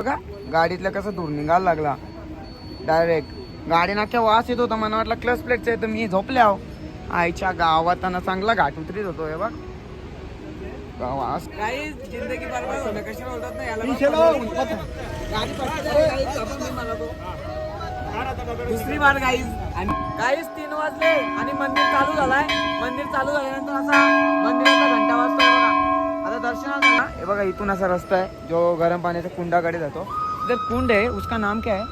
बघा गाडीतलं कसं दूर निघायला लागला. डायरेक्ट गाडी नाक्या वास येत होता मला वाटलं क्लच प्लेटचं आहे तर मी झोपले आहो आईच्या गावाताना चांगला घाट उतरीत होतो हे बघ. वास काही जिंदगी होणं कशी बोलतात ना याला तो. दुसरी बार गाईज आणि गाईज तीन वाजले आणि मंदिर चालू झालाय. मंदिर चालू झाल्यानंतर असा मंदिराचा घंटा वाजतोय दर्शनात आला हे बघा इथून असा रस्ता आहे जो गरम पाण्याच्या कुंडाकडे जातो. इधर कुंड है उसका नाम क्या है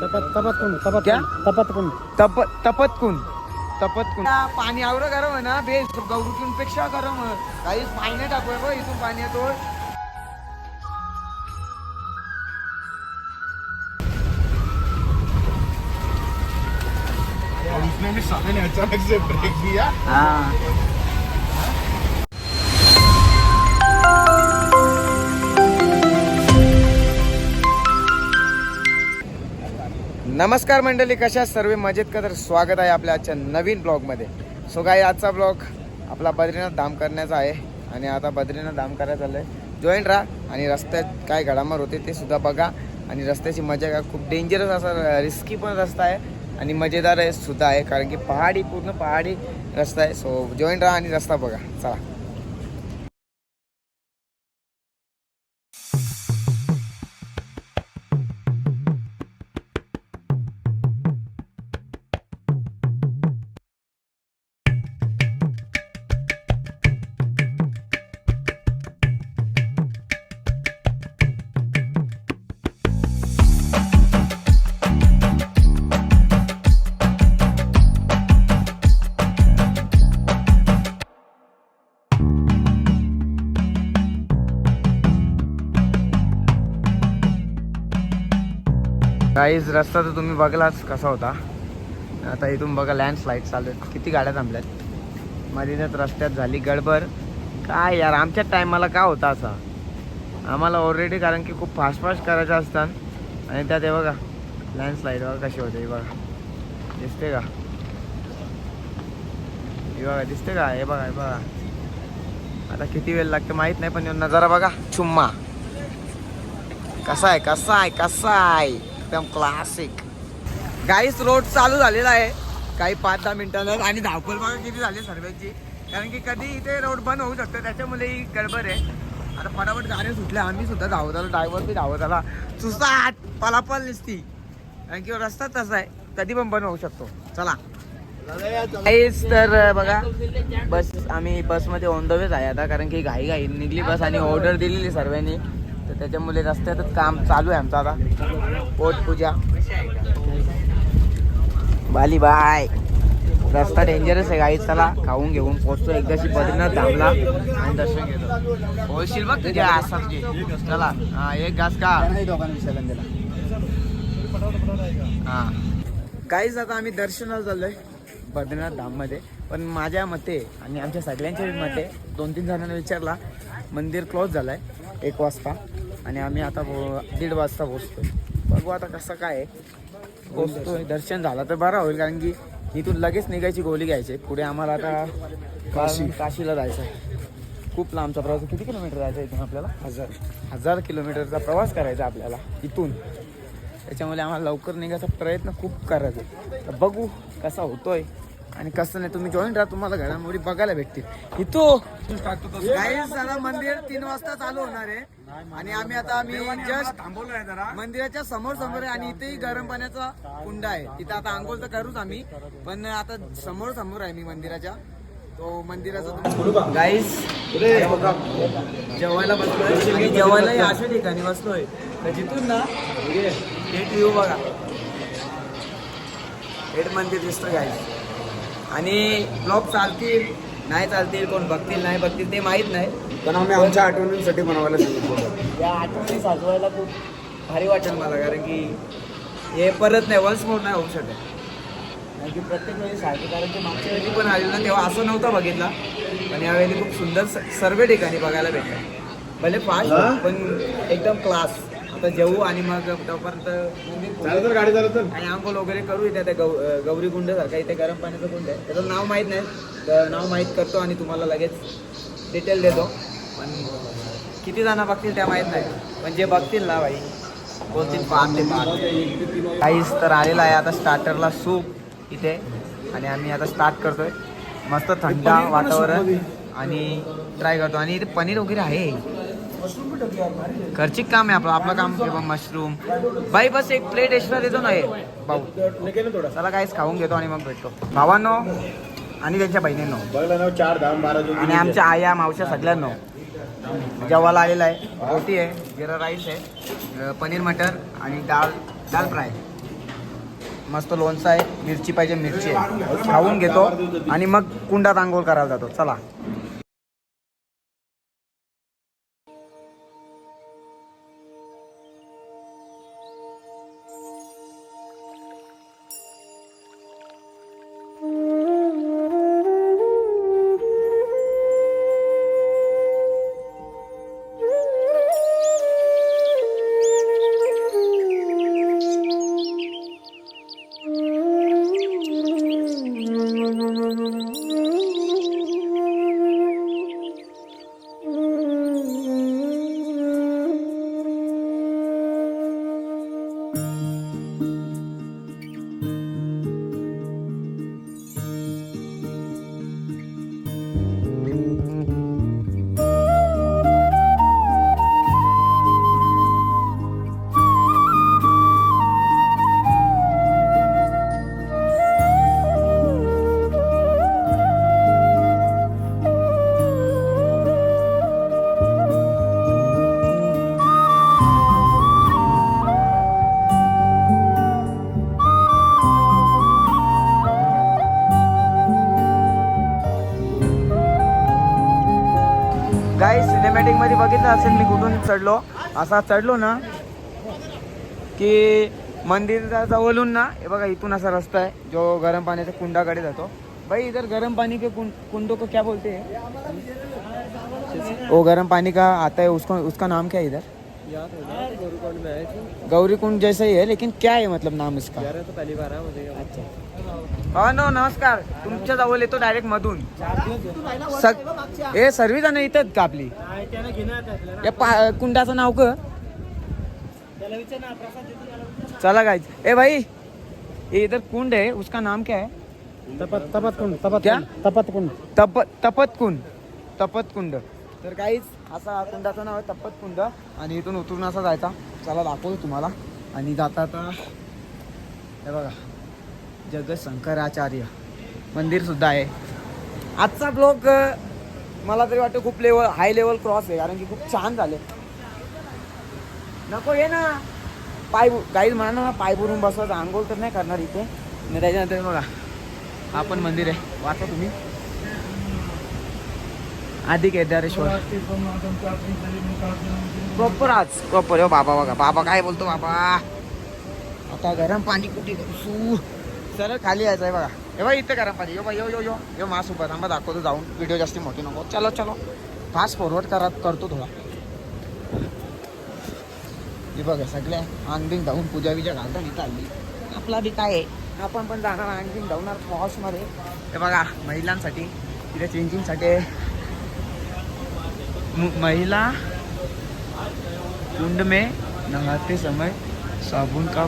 तपत तपत कुंड तपत क्या? कुंड, तपत कुंड. तप तपत कुंड तपत कुंड. पाणी आवरं गरम आहे ना बेस गौरीतून पेक्षा गरम आहे. काहीच पाणी नाही टाकूया बघ इथून पाणी येतो. उसने भी साले ने अचानक से ब्रेक दिया. हा. नमस्कार मंडळी कशा सर्व मजेत का? तर स्वागत आहे आपल्या आजच्या नवीन ब्लॉगमध्ये. सो काय आजचा ब्लॉग आपला बद्रीनाथ धाम करण्याचा आहे. आणि आता बद्रीनाथ धाम करायचं चाललं आहे जॉईन राहा आणि रस्त्यात काय घडामोड होते ते सुद्धा बघा. आणि रस्त्याची मजा का खूप डेंजरस असा रिस्की पण रस्ता आहे. आणि मजेदार आहे सुद्धा आहे. कारण की पहाडी पूर्ण पहाडी रस्ता आहे. सो जॉईन राहा आणि रस्ता बघा. चला. काहीच रस्ता तर तुम्ही बघलाच कसा होता. आता इथून बघा लँडस्लाईड चालू आहेत. किती गाड्या थांबल्यात. मधीनच रस्त्यात झाली गडबड. काय यार आमच्या टायमाला का होता असा? आम्हाला ऑलरेडी कारण की खूप फास्ट फास्ट करायचं असतात आणि त्यात हे बघा लँडस्लाईड बघा कशी होते. हे बघा. दिसते का? हे बघा दिसते का? हे बघा हे बघा. आता किती वेळ लागतं माहीत नाही पण नजारा बघा. चुम्मा. कसा आहे? कसा आहे? कसा आहे? एकदम क्लासिक गाईस रोड चालू झालेला आहे. काही पाच दहा मिनिटांवर आणि धावपळ बघा किती झाली सर्वांची. कारण की कधी इथे रोड बंद होऊ शकतो त्याच्यामुळे ही गडबड आहे. आता फटाफट गाड्या सुटले आम्ही सुद्धा धावत आलो ड्रायव्हर बी धावत आला सुसाट पलापल नसती. कारण की रस्ता तसा आहे कधी पण बंद होऊ शकतो. चला. काहीच तर बघा बस आम्ही बसमध्ये ऑन द वेच आहे आता कारण की घाई घाई निघली बस आणि ऑर्डर दिलेली सर्वांनी. तर त्याच्यामुळे रस्त्यातच काम चालू आहे आमचं आता. पोटपूजा बाली बाय. रस्ता डेंजरस आहे गाई चला खाऊन घेऊन. पोचतो एकदाशी बद्रीनाथ धामला आणि दर्शन घेतो. होशील बघ तुझ्या आसामची चला. हा एक घास का हा. काहीच आता आम्ही दर्शनाला चाललोय. बद्रीनाथ धाममध्ये. पण माझ्या मते आणि आमच्या सगळ्यांच्या मते दोन तीन जणांना विचारला मंदिर क्लोज झालंय. एक वाजता. आणि आम्ही आता दीड वाजता पोचतोय बघू आता कसं काय आहे. पोचतोय दर्शन झालं तर बरं होईल कारण की इथून लगेच निघायची गोळी घ्यायची. पुढे आम्हाला आता काशी. काशीला जायचं आहे. खूप लांबचा प्रवास. किती किलोमीटर जायचं आहे इथून आपल्याला? हजार. हजार किलोमीटरचा प्रवास करायचा आपल्याला इथून. त्याच्यामुळे आम्हाला लवकर निघायचा प्रयत्न खूप करायचा आहे. तर बघू कसा होतोय. आणि कसं नाही तुम्ही जॉईन राहा तुम्हाला घडामोडी बघायला भेटतील. इथो गाईस मंदिर तीन वाजता चालू होणार आहे. आणि आम्ही आता आम्ही जस्ट मंदिराच्या समोर समोर आहे आणि इथेही गरम पाण्याचा कुंड आहे. तिथं आता आंघोळ तर करूच आम्ही पण आता समोर समोर आहे मी मंदिराच्या. तो मंदिराचा गाईस जेवायला बसलोय. आणि जेवायलाही अशा ठिकाणी बसलोय. तर जिथून ना हे व्ह्यू बघा. हेट मंदिर दिसतं गाईस आणि ब्लॉग चालतील नाही चालतील कोण बघतील नाही बघतील ते माहीत नाही. पण आम्ही आमच्या आठवणींसाठी बनवायला सांगितलं या आठवणी साजवायला खूप भारी वाटेल मला कारण की हे परत नाही वन्स मोर नाही होऊ शकत. कारण की प्रत्येक वेळी सारखं कारण की मागच्या वेळी पण आलेलं ना तेव्हा असं नव्हतं बघितला. पण यावेळी खूप सुंदर सर्व ठिकाणी बघायला भेटलं. भले फास्ट पण एकदम क्लास आता जेवू आणि मग तोपर्यंत गाडी चालत आणि आंघोळ वगैरे करू इथे त्या गौ गौरी कुंड सारखा इथे गरम पाण्याचं कुंड आहे. त्याचं नाव माहीत नाही तर नाव माहीत करतो आणि तुम्हाला लगेच डिटेल देतो. पण किती जण बघतील त्या माहीत नाही. पण जे बघतील ना भाई बोलतील पाच ते पाच. काहीच तर आलेला आहे आता स्टार्टरला सूप इथे. आणि आम्ही आता स्टार्ट करतोय. मस्त थंड वातावरण आणि ट्राय करतो. आणि इथे पनीर वगैरे आहे. घरची काम आहे आपलं आपलं काम किंवा मशरूम बाई बस एक प्लेट एक्स्ट्रा देतो ना हे. भाऊ चला काहीच खाऊन घेतो आणि मग भेटतो. भावांनो आणि त्यांच्या बहिणींनो. चार बारा आणि आमच्या आया मावश्या सगळ्यांनो. जेवायला आलेला आहे. रोटी आहे जिरा राईस आहे पनीर मटर आणि डाळ दाल फ्राय. मस्त लोणचं आहे मिरची पाहिजे मिरची आहे. खाऊन घेतो आणि मग कुंडात आंघोळ करायला जातो. चला. असेल मी कुठून चढलो? असा चढलो ना की मंदिर जवळून ना हे बघा इथून असा रस्ता आहे जो गरम पाण्याच्या कुंडाकडे जातो. भाई इधर गरम पानी के कुं, कुंडों को क्या बोलते हैं? वो गरम पानी का आता है उसको उसका नाम क्या है इधर? गौरी कुंड जैसा ही है लेकिन क्या है मतलब नाम इसका? अच्छा। हा नो नमस्कार. तुमच्या जवळ येतो डायरेक्ट मधून. सग हे सर्व जण इथं का आपली? या पा कुंडाचं नाव क? चला गाइज ए भाई. ये इधर कुंड है उसका नाम क्या है? तपत तपत कुंड तपत क्या? कुंड, तपत कुंड तप तपत कुंड तपत कुंड तर काहीच असा कुंडाचं नाव आहे तपत कुंड आणि इथून उतरून असा जायचा. चला दाखवतो तुम्हाला. आणि जाता आता हे बघा. जगत शंकराचार्य मंदिर सुद्धा आहे. आजचा ब्लॉग मला तरी वाटतं खूप लेवल हाय लेवल क्रॉस आहे कारण की खूप छान झाले नको ये ना. पाय गाईड म्हणा ना पाय भरून बसवायचं आंघोळ तर नाही करणार इथे. आणि त्याच्यानंतर बघा हा पण मंदिर आहे. वाचा तुम्ही. आधी केदारेश्वर प्रॉपर आज प्रॉपर हो बाबा बघा. बाबा काय बोलतो बाबा. आता गरम पाणी कुठे? करू चला खाली यायचं आहे बघा. हे बघा इथं गरम पाणी. यो बा यो यो यो. यो मास उभा थांबा दाखवतो जाऊन. व्हिडिओ जास्ती मोठी नको. चलो चलो. फास्ट फॉरवर्ड करा करतो थोडा. हे बघा सगळ्या आणखीन धावून पूजा विजा घालता इथं आली. आपला बी काय आहे? आपण पण जाणार आणखीन धावणार फॉसमध्ये हे बघा महिलांसाठी तिथे चेंजिंगसाठी महिला कुंड में नहाते समय साबुन का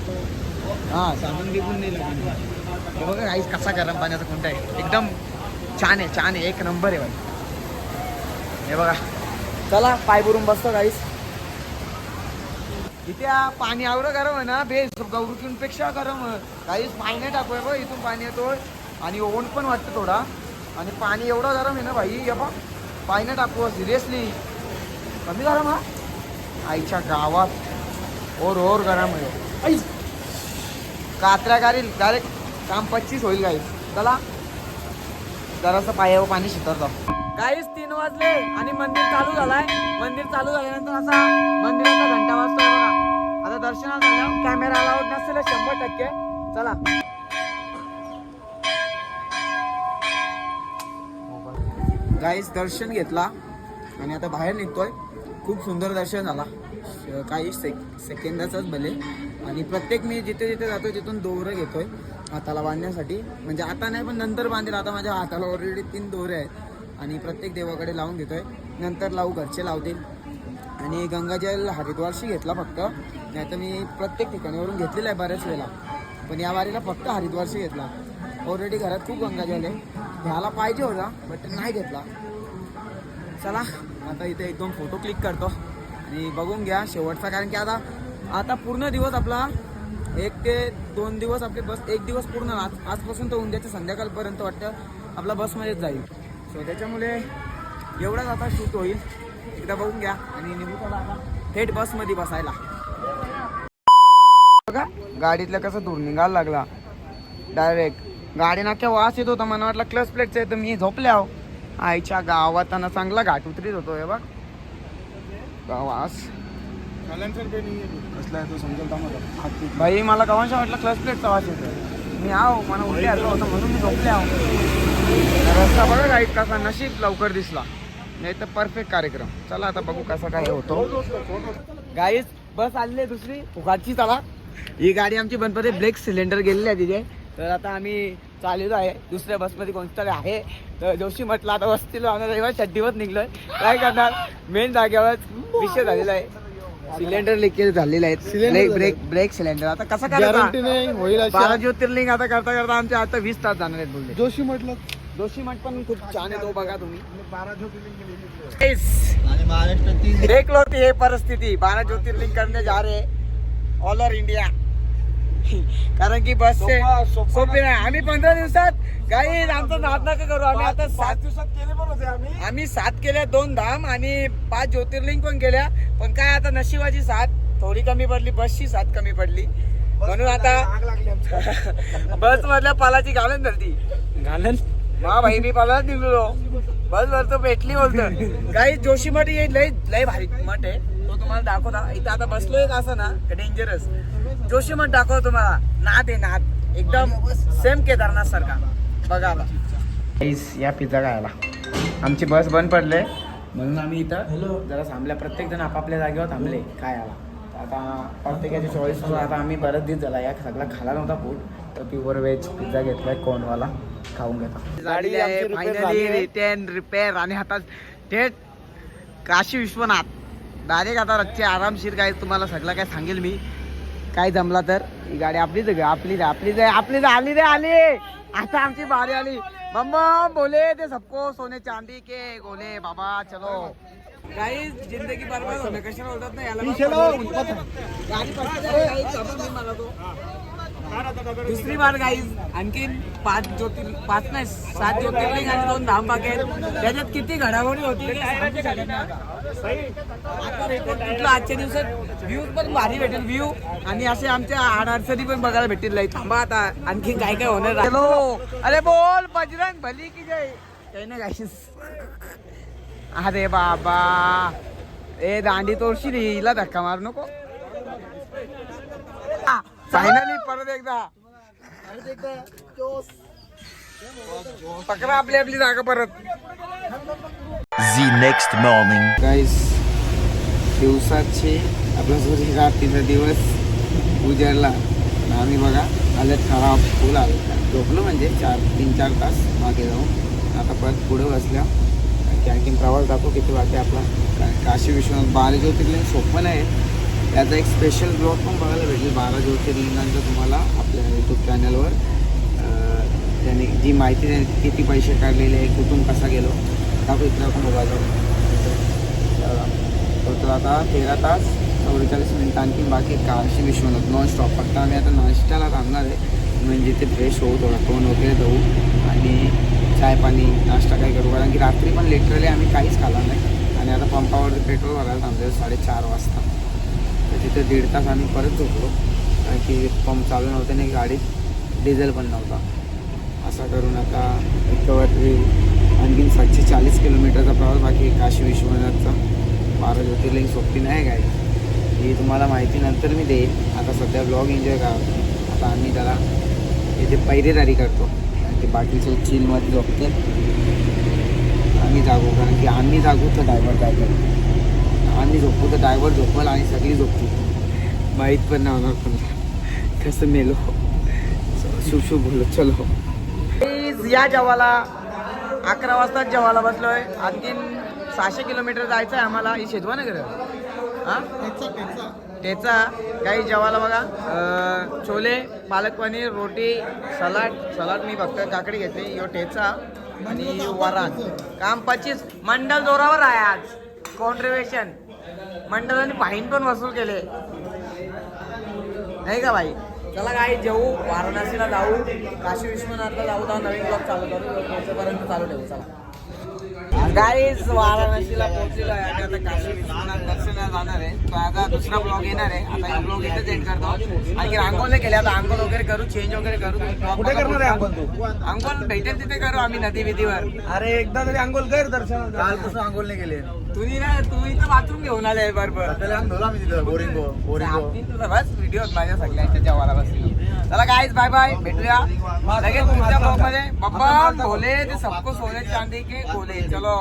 हाँ साबुन बिबुन नाही लागणार. हे बघा आईस कसा गरम पाण्याचा कुंड आहे. एकदम छान आहे छान आहे. एक नंबर आहे बघा. हे बघा. चला पाय भरून बसतो गाईस इथे पाणी आवडं गरम आहे ना बेस. गौरुकींपेक्षा गरम काहीच पाणी नाही टाकूय बघ इथून पाणी येतोय. आणि ओन पण वाटतं थोडा. आणि पाणी एवढं गरम आहे ना भाई हे बघ. पाणी नाही टाकू सिरियसली कमी गरम हा? आईच्या गावात. ओर ओर गरम आहे. आई! कात्र्या गारील डायरेक्ट काम पच्चीस होईल गाई चला. जरासं पायावर पाणी शितरतो काहीच तीन वाजले आणि मंदिर चालू झालाय. मंदिर चालू झाल्यानंतर असा मंदिराचा घंटा वाजतोय बघा. आता दर्शनाला झालं कॅमेरा अलाउड नसेल शंभर टक्के. चला. गाईस दर्शन घेतला. आणि आता बाहेर निघतोय. खूप सुंदर दर्शन झाला. काही सेक सेकंदाचाच भले. आणि प्रत्येक मी जिथे जिथे जातोय तिथून दोरं घेतोय. हाताला बांधण्यासाठी. म्हणजे आता नाही पण नंतर बांधेल. आता माझ्या हाताला ऑलरेडी तीन दोरे आहेत. आणि प्रत्येक देवाकडे लावून घेतोय नंतर लावू घरचे लावतील. आणि गंगाजल हरिद्वारशी घेतला फक्त. नाही तर मी प्रत्येक ठिकाणीवरून घेतलेला आहे बऱ्याच वेळेला. पण या वारीला फक्त हरिद्वारशी घेतला. ऑलरेडी घरात खूप गंगाजल आहे. घ्यायला पाहिजे होता बट नाही घेतला. चला आता इथे एक दोन फोटो क्लिक करतो. आणि बघून घ्या शेवटचा कारण की आता आता पूर्ण दिवस आपला एक ते दोन दिवस आपले बस एक दिवस पूर्ण आज आजपासून तर उद्याच्या संध्याकाळपर्यंत वाटतं आपला बसमध्येच जाईल. सो त्याच्यामुळे एवढाच आता शूट होईल. एकदा बघून घ्या आणि निघू आता थेट बसमध्ये बसायला. बघा गाडीतलं कसं दूर निघायला लागला. डायरेक्ट गाडी नाक्या वास येत होता. मला वाटलं क्लच प्लेटचं आहे तर मी झोपले आहो. आईच्या गावाताना चांगला घाट उतरीत होतो हे बघ. गावास. कसला आहे तो समजेल का मला भाई मला कवांशा वाटलं क्लच प्लेटचा वास येतो मी आहो मला उलटी आलो होतं म्हणून मी झोपले आहो. रस्ता बघा गाईत कसा नशीब लवकर दिसला. नाही तर परफेक्ट कार्यक्रम. चला आता बघू कसा काय होतो. गाईज बस आलेली आहे दुसरी. फुकाटची चला. ही गाडी आमची बनपते. ब्रेक सिलेंडर गेलेली आहे तिथे. तर आता आम्ही चाललेलो आहे. दुसऱ्या बसमध्ये कोणतं तरी आहे. तर जोशी म्हटलं आता वस्तीला आम्हाला रविवार चड्डीवर निघलोय. काय करणार? मेन जागेवर विषय झालेला आहे. सिलेंडर लिकेज झालेले आहेत. Cylinder ब्रेक ब्रेक सिलेंडर आता कसं गॅरंटी करायचं नाही होईल अशी. बारा ज्योतिर्लिंग आता करता करता आमचे आता वीस तास जाणार आहेत बोलले. जोशी म्हटलं. जोशी मठ पण खूप छान आहे तो बघा तुम्ही. बारा ज्योतिर्लिंग आणि महाराष्ट्रातील देख लो ती हे परिस्थिती. बारा ज्योतिर्लिंग करने जा रहे ऑल ओव्हर इंडिया कारण की बस से सोपा- सोपा सोपी नाही. आम्ही पंधरा दिवसात काही आमचं नाद नका करू. आम्ही आता सात दिवसात केले पण होते आम्ही. आम्ही सात केल्या दोन धाम आणि पाच ज्योतिर्लिंग पण केल्या. पण काय आता नशिबाची साथ थोडी कमी पडली बसची साथ कमी पडली. म्हणून आता बस मधल्या पालाची घालन धरती. घालन हा भाई मी पाला निघलो बस भरतो भेटली बोलतो. काही जोशी मठ येईल लय लय भारी मठ आहे. तो तुम्हाला दाखवता. इथं आता बसलोय असं ना डेंजरस जोशी मठ दाखव तुम्हाला. नाद आहे नाद. एकदम सेम केदारनाथ सारखा. बघा या पिझ्झा खायला. आमची बस बंद पडले. म्हणून आम्ही इथं जरा थांबल्या. प्रत्येक जण आपापल्या जागेवर थांबले खायला. आता प्रत्येकाची चॉईस आता आम्ही बरेच दिवस झाला या सगळा खाला नव्हता फूड तर प्युअर व्हेज पिझ्झा घेतलाय कोनवाला खाऊन घेता. गाडी फायनली. रिटर्न रिपेअर आणि आता थेट काशी विश्वनाथ. डायरेक्ट आता रच्चे आरामशीर काय तुम्हाला सगळं काय सांगेल मी. काय जमला तर. ही गाडी आपलीच आहे आपलीच आपलीच आहे. आली रे आली! आता आमची बारी आली. मम्मा बोले ते सबको सोने चांदी के गोले. बाबा चलो. काही जिंदगी बरबाद होणे कशाला बोलतात ना याला गाडी मला तो. दुसरी बार गाईज आणखीन पाच ज्योतिर् पाच नाही सात ज्योतिर्लिंग आणि दोन धाम बाकी आहेत. त्याच्यात किती घडामोडी होती कुठलं आजच्या दिवसात? व्ह्यू पण भारी भेटेल व्ह्यू आणि असे आमच्या अडचणी पण बघायला भेटेल नाही थांबा आता आणखीन काय काय होणार हॅलो अरे बोल बजरंग भली की जय. काही ना गाईस अरे बाबा. ए दांडी तोडशी हिला धक्का मारू नको. फायनली परत एकदा. पकड़ा आपली आपली जागा परत. The next morning. गाईस दिवसाचे आपला जो रात्रीचा दिवस उजाडला. आणि आम्ही बघा आल्यात खराब फुल आलं झोपलो म्हणजे चार तीन चार तास मागे जाऊन. आता परत पुढे बसल्या. की आणखीन प्रवास जातो किती वाटते आपला. काशी विश्वनाथ बारा ज्योतिर्लिंग सोपं नाही. त्याचा एक स्पेशल ब्लॉग पण बघायला भेटेल. बारा ज्योतिर्लिंगांचा तुम्हाला आपल्या यूट्यूब चॅनलवर त्याने जी माहिती त्याने किती पैसे काढलेले आहे कुठून कसा गेलो दाखव इकडे आपण बघायला तर आता तेरा तास चौवेचाळीस मिनिटं आणखी बाकी आहे काशी विश्वनाथ नॉन स्टॉप फक्त आम्ही आता नाश्त्याला थांबणार आहे. म्हणजे ते फ्रेश होऊ थोडा तोंड वगैरे जाऊ आणि चाय पाणी नाश्ता काय करू. कारण की रात्री पण लिटरली आम्ही काहीच खाल्ला नाही. आणि आता पंपावर पेट्रोल भरायला थांबलो साडेचार वाजता. तिथे दीड तास आम्ही परत झोपलो. कारण की पंप चालू नव्हते आणि गाडीत डिझेल पण नव्हता. असा करून आता रिकवरी आणखीन सातशे चाळीस किलोमीटरचा प्रवास बाकी काशी विश्वनाथचा. बारा ज्योतिर्लिंग सोपी नाही काय ही तुम्हाला माहिती नंतर मी देईन आता सध्या ब्लॉग एन्जॉय करा. आता आम्ही त्याला इथे पहिरेदारी करतो. आणि ते बाकीचे चिलमध्ये झोपते आम्ही जागू. कारण की आम्ही जागू तर ड्रायव्हर काय आणि झोपू तर ड्रायव्हर झोपल आणि सगळी झोपली. माहीत पण नाही होणार पण कसं मेलो. शुभ शुभ बोलो चलो या जेवाला अकरा वाजताच जेवायला बसलोय. आणखीन सहाशे किलोमीटर जायचं आहे आम्हाला. ही शेजवानगर हां? ठेचा काही जेवायला बघा. छोले पालक पनीर रोटी सलाड. सलाड मी फक्त काकडी घेते यो ठेचा आणि वरात काम पच्चीस. मंडल जोरावर आहे आज. कॉन्ट्रिब्युशन मंडळाने फाईन पण वसूल केले. नाही का भाई चला काय जेऊ. वाराणसीला जाऊ. काशी विश्वनाथला जाऊ. जाऊ नवीन ब्लॉग चालू करू. पोहोचेपर्यंत चालू ठेवू. चला. गाईज वाराणसीला पोहोचलेलो आहे. आणि आता काशी विश्वनाथ दर्शनाला जाणार आहे. तो आता दुसरा ब्लॉग येणार आहे. आता हा ब्लॉग इथेच एंड करतो. आणखी अंघोळ केले. आता अंघोळ वगैरे करू चेंज वगैरे करू. कुठे करणार आहे अंघोळ तू? अंघोळ भेटेल तिथे करू आम्ही नदी बिदीवर अरे एकदा तरी अंघोळ कर दर्शन काल कसं आंघोळ नाही गेले तुम्ही ना तू इथं बाथरूम घेऊन आले बरोबर. त्याला मी तिथं बोरिंग बोरिंग. तुझा बस व्हिडिओ माझ्या सगळ्यांच्या जेवायला बसली चला गाईज बाय बाय भेटूया. लगेच पुढच्या ब्लॉगमध्ये. बब्बा बोले ते सबको सोने चांदी के बोले चलो.